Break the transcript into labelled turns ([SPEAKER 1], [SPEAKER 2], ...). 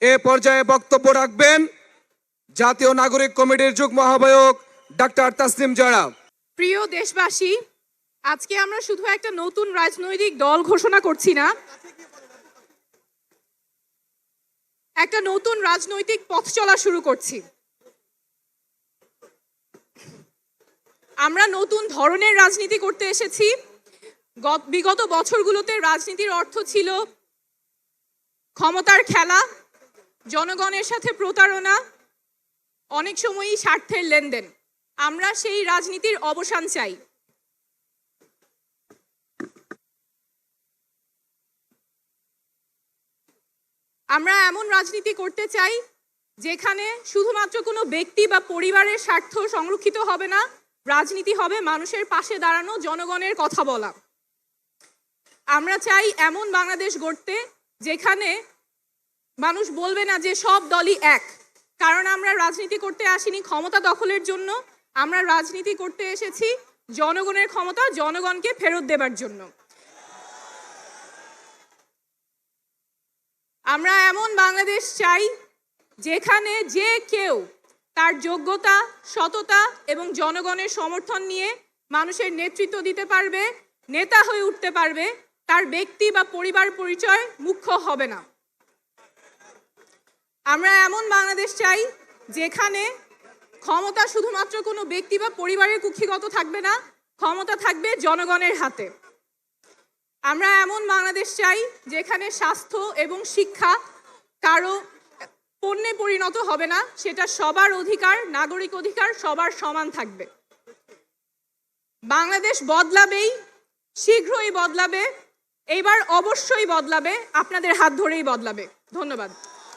[SPEAKER 1] এ পর্যায়ে বক্তব্য রাখবেন জাতীয় নাগরিক কমিটির যুগ্ম আহ্বায়ক ডাক্তার তাসলিম জারা
[SPEAKER 2] প্রিয় দেশবাসী, আজকে আমরা শুধু একটা নতুন রাজনৈতিক দল ঘোষণা করছি না। একটা নতুন রাজনৈতিক পথ চলা শুরু করছি। আমরা নতুন ধরনের রাজনীতি করতে এসেছি। গত- বিগত বছরগুলোতে রাজনীতির অর্থ ছিল ক্ষমতার খেলা জনগণের সাথে প্রতারণা, অনেক সময়ই স্বার্থের লেনদেন। আমরা সেই রাজনীতির অবসান চাই। আমরা এমন রাজনীতি করতে চাই, যেখানে শুধুমাত্র কোনো ব্যক্তি বা পরিবারের স্বার্থ সংরক্ষিত হবে না, রাজনীতি হবে মানুষের পাশে দাঁড়ানো, জনগণের কথা বলা। আমরা চাই এমন বাংলাদেশ গড়তে, যেখানে মানুষ বলবে না যে সব দলই এক। কারণ আমরা রাজনীতি করতে আসিনি ক্ষমতা দখলের জন্য, আমরা রাজনীতি করতে এসেছি জনগণের ক্ষমতা, জনগণকে ফেরত দেবার জন্য। আমরা এমন বাংলাদেশ চাই যেখানে যে কেউ তার যোগ্যতা, সততা এবং জনগণের সমর্থন নিয়ে মানুষের নেতৃত্ব দিতে পারবে, নেতা হয়ে উঠতে পারবে, তার ব্যক্তি বা পরিবার পরিচয় মুখ্য হবে না। আমরা এমন বাংলাদেশ চাই যেখানে ক্ষমতা শুধুমাত্র কোনো ব্যক্তি বা পরিবারের কুক্ষিগত থাকবে না, ক্ষমতা থাকবে জনগণের হাতে। আমরা এমন বাংলাদেশ চাই যেখানে স্বাস্থ্য এবং শিক্ষা কারও পণ্যে পরিণত হবে না, সেটা সবার অধিকার, নাগরিক অধিকার, সবার সমান থাকবে। বাংলাদেশ বদলাবেই, শীঘ্রই বদলাবে, এবার অবশ্যই বদলাবে, আপনাদের হাত ধরেই বদলাবে। ধন্যবাদ।